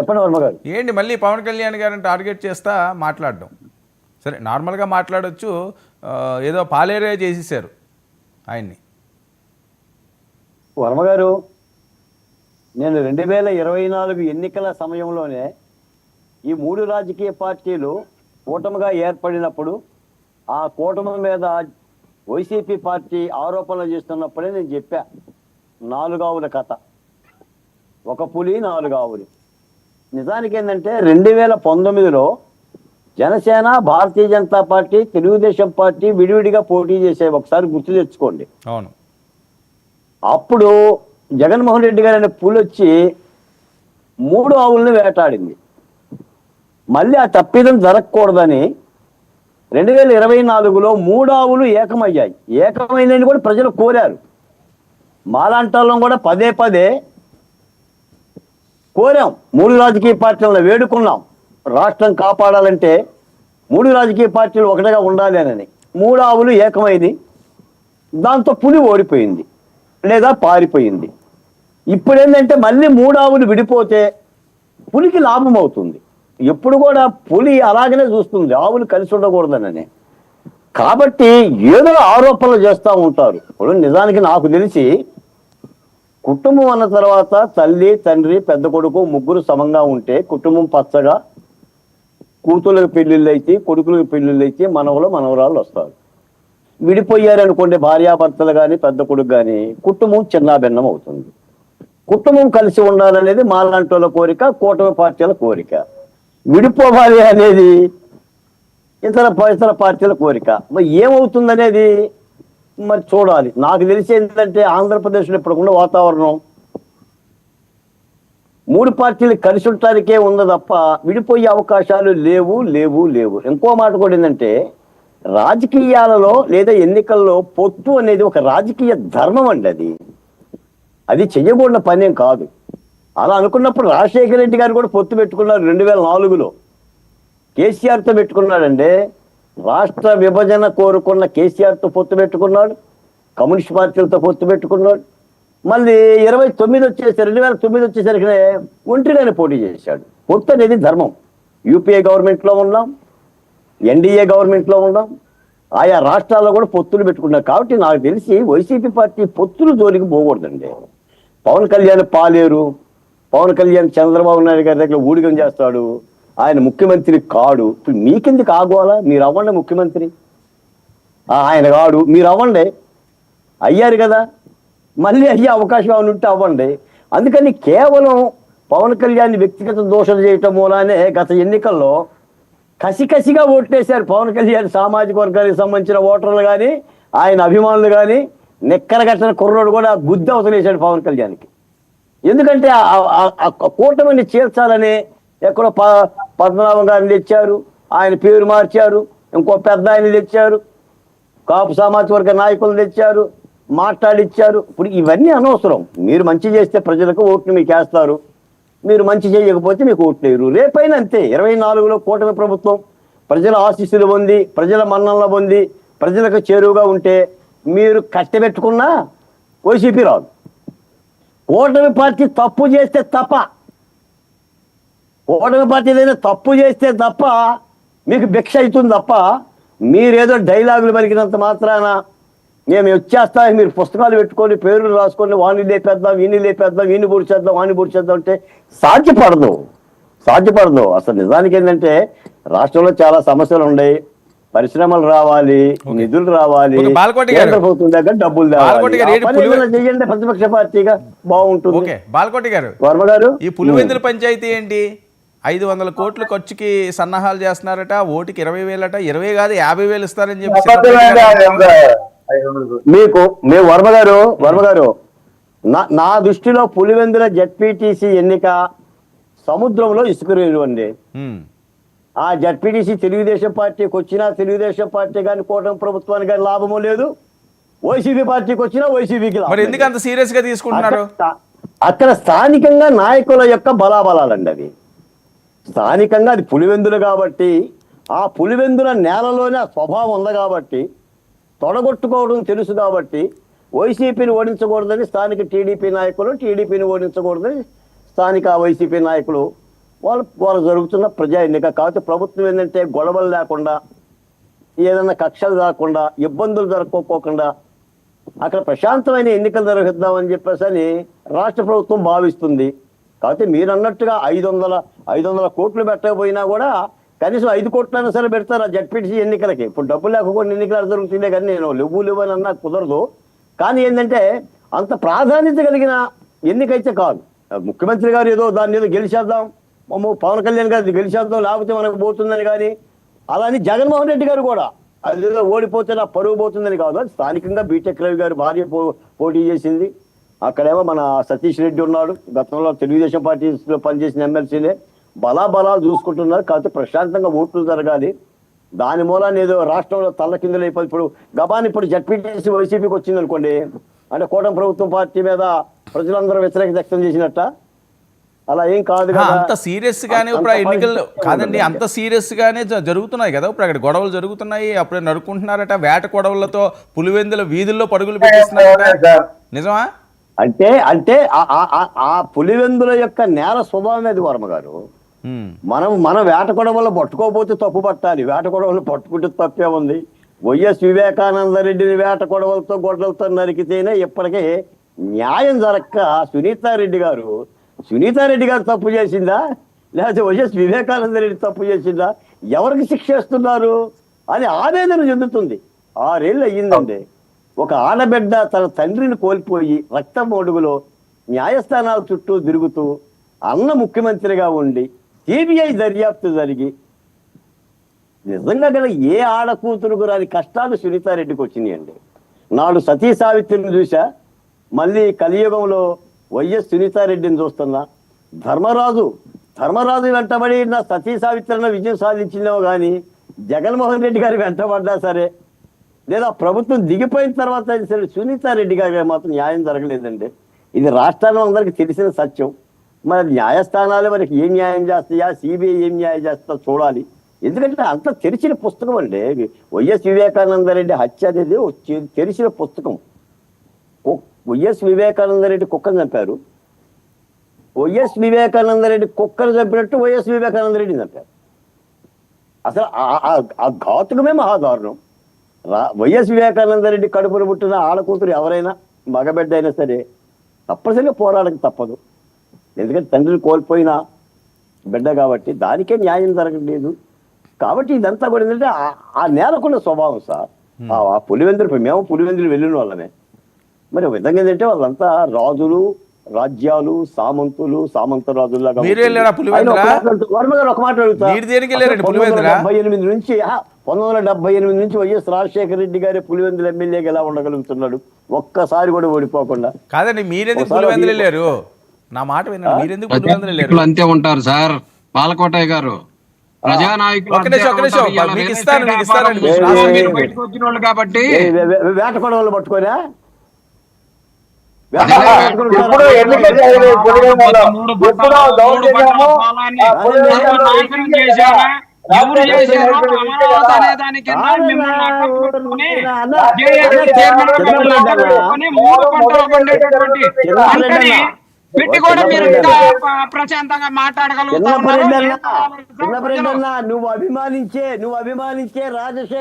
చెప్పండి వర్మ గారు. ఏంటి మళ్ళీ పవన్ కళ్యాణ్ గారిని టార్గెట్ చేస్తా మాట్లాడడం. సరే నార్మల్గా మాట్లాడొచ్చు ఏదో పాలేరే చేసేసారు ఆయన్ని. వర్మ గారు నేను రెండు వేల ఇరవై నాలుగు ఎన్నికల సమయంలోనే ఈ మూడు రాజకీయ పార్టీలు కూటమిగా ఏర్పడినప్పుడు ఆ కూటమి మీద వైసీపీ పార్టీ ఆరోపణలు చేస్తున్నప్పుడే నేను చెప్పా నాలుగావుల కథ. ఒక పులి నాలుగావులు నిజానికి ఏంటంటే రెండు వేల పంతొమ్మిదిలో జనసేన భారతీయ జనతా పార్టీ తెలుగుదేశం పార్టీ విడివిడిగా పోటీ చేసే ఒకసారి గుర్తు తెచ్చుకోండి. అవును. అప్పుడు జగన్మోహన్ రెడ్డి గారు అనే పులి వచ్చి మూడు ఆవులను వేటాడింది. మళ్ళీ ఆ తప్పిదం జరగకూడదని రెండు వేల ఇరవై నాలుగులో మూడు ఆవులు ఏకమయ్యాయి. ఏకమైనని కూడా ప్రజలు కోరారు. మాలాంటోళ్ళం కూడా పదే పదే కోరాం. మూడు రాజకీయ పార్టీలను వేడుకున్నాం. రాష్ట్రం కాపాడాలంటే మూడు రాజకీయ పార్టీలు ఒకటిగా ఉండాలి అని మూడు ఆవులు ఏకమైంది. దాంతో పులి ఓడిపోయింది. లేదా పారిపోయింది. ఇప్పుడు ఏంటంటే మళ్ళీ మూడు ఆవులు విడిపోతే పులికి లాభం అవుతుంది. ఎప్పుడు కూడా పులి అలాగనే చూస్తుంది. ఆవులు కలిసి ఉండకూడదనని. కాబట్టి ఏదో ఆరోపణలు చేస్తూ ఉంటారు. ఇప్పుడు నిజానికి నాకు తెలిసి కుటుంబం అన్న తర్వాత తల్లి తండ్రి పెద్ద కొడుకు ముగ్గురు సమంగా ఉంటే కుటుంబం పచ్చగా కూతుళ్ళకి పెళ్ళిళ్ళు అయితే కొడుకులకు పెళ్ళిళ్ళు అయితే మనవలు మనవరాళ్ళు వస్తారు. విడిపోయారు అనుకోండి భార్యాభర్తలు కానీ పెద్ద కొడుకు కానీ కుటుంబం చిన్నాభిన్నం అవుతుంది. కుటుంబం కలిసి ఉండాలనేది మాలాంటి వాళ్ళ కోరిక కూటమి పార్టీల కోరిక. విడిపోవాలి అనేది ఇతర ఇతర పార్టీల కోరిక. మరి ఏమవుతుంది అనేది మరి చూడాలి. నాకు తెలిసి ఏంటంటే ఆంధ్రప్రదేశ్లో ఇప్పుడున్న వాతావరణం మూడు పార్టీలు కలిసి ఉండటానికే ఉంది తప్ప విడిపోయే అవకాశాలు లేవు లేవు లేవు. ఇంకో మాట కూడా ఏంటంటే రాజకీయాలలో లేదా ఎన్నికల్లో పొత్తు అనేది ఒక రాజకీయ ధర్మం అండి అది. అది చెయ్యకూడని పనేం కాదు. అలా అనుకున్నప్పుడు రాజశేఖర రెడ్డి గారు కూడా పొత్తు పెట్టుకున్నారు రెండు వేల నాలుగులో. కేసీఆర్తో పెట్టుకున్నాడండి. రాష్ట్ర విభజన కోరుకున్న కేసీఆర్తో పొత్తు పెట్టుకున్నాడు కమ్యూనిస్ట్ పార్టీలతో పొత్తు పెట్టుకున్నాడు. మళ్ళీ ఇరవై తొమ్మిది వచ్చేసరికి రెండు వేల తొమ్మిది వచ్చేసరికి ఒంటరిగానే పోటీ చేశాడు. పొత్తు అనేది ధర్మం. యూపీఏ గవర్నమెంట్లో ఉన్నాం ఎన్డీఏ గవర్నమెంట్లో ఉన్నాం ఆయా రాష్ట్రాల్లో కూడా పొత్తులు పెట్టుకున్నారు కాబట్టి నాకు తెలిసి వైసీపీ పార్టీ పొత్తులు జోలికి పోకూడదండి. పవన్ కళ్యాణ్ పాలేరు పవన్ కళ్యాణ్ చంద్రబాబు నాయుడు గారి దగ్గర ఊడిగం చేస్తాడు ఆయన ముఖ్యమంత్రి కాడు. ఇప్పుడు మీకెందుకు ఆగోలా? మీరు అవ్వండి ముఖ్యమంత్రి. ఆయన కాడు. మీరు అవ్వండి. అయ్యారు కదా. మళ్ళీ అయ్యే అవకాశం ఏమైనా ఉంటే అవ్వండి. అందుకని కేవలం పవన్ కళ్యాణ్ వ్యక్తిగత దోషం చేయటం మూలానే గత ఎన్నికల్లో కసికసిగా ఓట్లేశారు పవన్ కళ్యాణ్ సామాజిక వర్గానికి సంబంధించిన ఓటర్లు కానీ ఆయన అభిమానులు కానీ నెక్కరగట్టిన కుర్రోడు కూడా గుద్ద అవతలేశాడు పవన్ కళ్యాణ్కి. ఎందుకంటే ఆ- కూటమిని చేర్చాలనే ఎక్కడో ప పద్మనాభం గారిని తెచ్చారు. ఆయన పేరు మార్చారు. ఇంకో పెద్ద ఆయన తెచ్చారు. కాపు సామాజిక వర్గ నాయకులు తెచ్చారు. మాట్లాడిచ్చారు. ఇప్పుడు ఇవన్నీ అనవసరం. మీరు మంచి చేస్తే ప్రజలకు ఓట్లు మీకు వేస్తారు. మీరు మంచి చేయకపోతే మీకు ఓట్లేరు రేపైనా అంతే. ఇరవై నాలుగులో కూటమి ప్రభుత్వం ప్రజల ఆశీస్సులు పొంది ప్రజల మన్ననలు పొంది ప్రజలకు చేరువుగా ఉంటే మీరు కట్టబెట్టుకున్నా వైసీపీ రాదు. కూటమి పార్టీ తప్పు చేస్తే తప్ప కూటమి పార్టీ ఏదైనా తప్పు చేస్తే తప్ప మీకు భిక్ష అవుతుంది తప్ప మీరేదో డైలాగులు పలికినంత మాత్రాన మేము వచ్చేస్తా మీరు పుస్తకాలు పెట్టుకొని పేర్లు రాసుకొని వాణ్ణి లేపేద్దాం వీణ్ణి లేపేద్దాం వీణ్ణి పొడి చేద్దాం వాణ్ణి పొడి చేద్దాం అంటే సాధ్యపడదు. సాధ్యపడదు. అసలు నిజానికి ఏంటంటే రాష్ట్రంలో చాలా సమస్యలు ఉన్నాయి. పరిశ్రమలు రావాలి నిధులు రావాలి కేంద్ర ప్రభుత్వం దగ్గర డబ్బులు చేయండి ప్రతిపక్ష పార్టీగా బాగుంటుంది. ఓకే బాలకోటి గారు. వర్మ గారు? ఈ పులివెందుల పంచాయతీ ఏంటి? ఐదు వందల కోట్ల ఖర్చుకి సన్నాహాలు చేస్తున్నారట ఓటుకి ఇరవై వేలట ఇరవై కాదు యాభై వేలు ఇస్తారని చెప్పి. మీకు మేము వర్మ గారు వర్మ గారు నా నా దృష్టిలో పులివెందుల జడ్పీటీసీ ఎన్నిక సముద్రంలో ఇసుక అండి ఉమ్. ఆ జడ్పీటీసీ తెలుగుదేశం పార్టీకి వచ్చినా తెలుగుదేశం పార్టీ కానీ కూటమి ప్రభుత్వానికి కానీ లాభము లేదు. వైసీపీ పార్టీకి వచ్చినా వైసీపీకి మరి ఎందుకు అంత సీరియస్గా తీసుకుంటున్నారు? అక్కడ- అక్కడ స్థానికంగా నాయకుల యొక్క బలాబలాలండి అవి. స్థానికంగా అది పులివెందులు కాబట్టి ఆ పులివెందుల నేలలోనే స్వభావం ఉంది కాబట్టి తొడగొట్టుకోవడం తెలుసు కాబట్టి వైసీపీని ఓడించకూడదని స్థానిక టీడీపీ నాయకులు టీడీపీని ఓడించకూడదని స్థానిక వైసీపీ నాయకులు వాళ్ళు వాళ్ళు జరుగుతున్న ప్రజా ఎన్నిక. కాబట్టి ప్రభుత్వం ఏంటంటే గొడవలు లేకుండా ఏదైనా కక్షలు రాకుండా ఇబ్బందులు జరుపుకోకుండా అక్కడ ప్రశాంతమైన ఎన్నికలు జరుగుద్దామని చెప్పేసి అని రాష్ట్ర ప్రభుత్వం భావిస్తుంది. కాకపోతే మీరు అన్నట్టుగా ఐదు వందల ఐదు వందల కోట్లు పెట్టకపోయినా కూడా కనీసం ఐదు కోట్లైనా సరే పెడతారు ఆ జడ్పీటీసీ ఎన్నికలకి? ఇప్పుడు డబ్బులు లేకుండా ఎన్నికలు జరుగుతుండే కానీ నేను లేవు లేవు అని అన్నా కుదరదు. కానీ ఏంటంటే అంత ప్రాధాన్యత కలిగిన ఎన్నికైతే కాదు. ముఖ్యమంత్రి గారు ఏదో దాన్ని ఏదో గెలిచేద్దాం. మమ్మ పవన్ కళ్యాణ్ గారు గెలిచేద్దాం లేకపోతే మనకు పోతుందని కానీ అలా అని జగన్మోహన్ రెడ్డి గారు కూడా. అదేదో ఓడిపోతే నా పరువు పోతుందని కాదు. స్థానికంగా బీటెక్ రవి గారు భార్య పో పోటీ చేసింది. అక్కడేమో మన సతీష్ రెడ్డి ఉన్నాడు. గతంలో తెలుగుదేశం పార్టీలో పనిచేసిన ఎమ్మెల్సీనే బలా బలాలు చూసుకుంటున్నారు. కాకపోతే ప్రశాంతంగా ఓట్లు జరగాలి. దాని మూలాన్ని ఏదో రాష్ట్రంలో తల్లకిందులు అయిపోయి ఇప్పుడు గబాన్ ఇప్పుడు జడ్పీటీసీ వైసీపీకి వచ్చింది అనుకోండి. అంటే కూటమి ప్రభుత్వం పార్టీ మీద ప్రజలందరూ వ్యతిరేకత వ్యక్తం చేసినట్ట? అలా ఏం కాదు అంత సీరియస్ గానే ఇప్పుడు ఎన్నికలు కాదండి. అంత సీరియస్ గానే జరుగుతున్నాయి కదా. ఇప్పుడు అక్కడ గొడవలు జరుగుతున్నాయి. అప్పుడే నరుకుంటున్నారట వేట గొడవలతో పులివెందుల వీధుల్లో పరుగులు పెట్టిస్తున్నారట. నిజమా? అంటే అంటే ఆ- పులివెందుల యొక్క నేల స్వభావం అది వర్మ గారు. మనం మన వేట గొడవలు పట్టుకోకపోతే తప్పు పట్టాలి. వేట గొడవలు పట్టుకుంటే తప్పే ఉంది. వైఎస్ వివేకానంద రెడ్డిని వేట గొడవలతో గొడవలతో నరికితేనే ఇప్పటికే న్యాయం జరక్క సునీతారెడ్డి గారు. సునీతారెడ్డి గారు తప్పు చేసిందా? లేకపోతే వైఎస్ వివేకానంద రెడ్డి తప్పు చేసిందా? ఎవరికి శిక్ష ఇస్తున్నారు అని ఆవేదన చెందుతుంది. ఆరేళ్ళు అయ్యిందండి. ఒక ఆడబిడ్డ తన తండ్రిని కోల్పోయి రక్తం ఒడుగులో న్యాయస్థానాల చుట్టూ తిరుగుతూ అన్న ముఖ్యమంత్రిగా ఉండి సిబిఐ దర్యాప్తు జరిగి నిజంగా గల ఏ ఆడకూతురు గురాని రాని కష్టాలు సునీతారెడ్డికి వచ్చినాయండి నాడు సతీ సావిత్రిని చూసా మళ్ళీ కలియుగంలో వైఎస్ సునీతారెడ్డిని చూస్తున్నా. ధర్మరాజు ధర్మరాజు వెంటబడి నా సతీ సావిత్రిన విజయం సాధించిందేమో కానీ జగన్మోహన్ రెడ్డి గారు వెంటబడ్డా సరే. లేదా ప్రభుత్వం దిగిపోయిన తర్వాత అయినా సరే సునీతారెడ్డి గారికి మాత్రం న్యాయం జరగలేదండి. ఇది రాష్ట్రాల్లో అందరికీ తెలిసిన సత్యం. మరి న్యాయస్థానాలు మనకి ఏం న్యాయం చేస్తాయా? సిబిఐ ఏం న్యాయం చేస్తా చూడాలి. ఎందుకంటే అంత తెరిచిన పుస్తకం అండి. వైఎస్ వివేకానంద రెడ్డి హత్య అనేది తెరిచిన పుస్తకం. వైఎస్ వివేకానంద రెడ్డి కుక్కను చంపారు. వైఎస్ వివేకానంద రెడ్డి కుక్కను చంపినట్టు వైఎస్ వివేకానంద రెడ్డిని చంపారు. అసలు ఆ- ఆ- ఘాతుకమే మహాదారుణం. వైఎస్ వివేకానంద రెడ్డి కడుపున పుట్టిన ఆడకూతురు ఎవరైనా మగబిడ్డ అయినా సరే తప్పనిసరిగా పోరాడక తప్పదు. ఎందుకంటే తండ్రిని కోల్పోయిన బిడ్డ కాబట్టి దానికే న్యాయం జరగలేదు కాబట్టి ఇదంతా కూడా ఏంటంటే ఆ- నేలకున్న స్వభావం సార్. ఆ- పులివెందులు మేము పులివెందులు వెళ్ళిన వాళ్ళమే. మరి విధంగా ఏంటంటే వాళ్ళంతా రాజులు రాజ్యాలు సామంతులు సామంత? ఆయన ఒక మాట అడుగుతా- వర్మ గారు ఒక మాట అడుగుతా మీరు దేనికి వెళ్ళారండి అసలు పంతొమ్మిది వందల పులివెందుల? డెబ్బై ఎనిమిది నుంచి పంతొమ్మిది వందల డెబ్బై ఎనిమిది నుంచి వైఎస్ రాజశేఖర రెడ్డి గారి పులివెందుల ఎమ్మెల్యేగా ఎలా ఉండగలుగుతున్నాడు? ఒక్కసారి కూడా ఓడిపోకుండా. కాదండి మీరెందుకు పులివెందులు వెళ్ళారు? నా మాట వినండి మీరెందుకు పులివెందులు ప్రజానాయకులు అంతే ఉంటారు సార్. బాలకోటయ్య గారు. వాళ్ళు కాబట్టి ఏ, వే- వే- వేట కొడవలు పట్టుకోరా? వేట అదే, కొడవలు పట్టుకుంటారా? ఇప్పుడు ఎన్నిక జరిగినాయి పులివెందులలో. మూడు ఎవరు చేశారో అమరావతి అనే దాని కింద మిమ్మల్ని చైర్మన్ మిమ్మల్ని మూడు పంటలు పండేటటువంటి పంటని. పెట్టి కూడా మీరు ప్రశాంతంగా? నువ్వు అభిమానించే నువ్వు అభిమానించే రాజశేఖర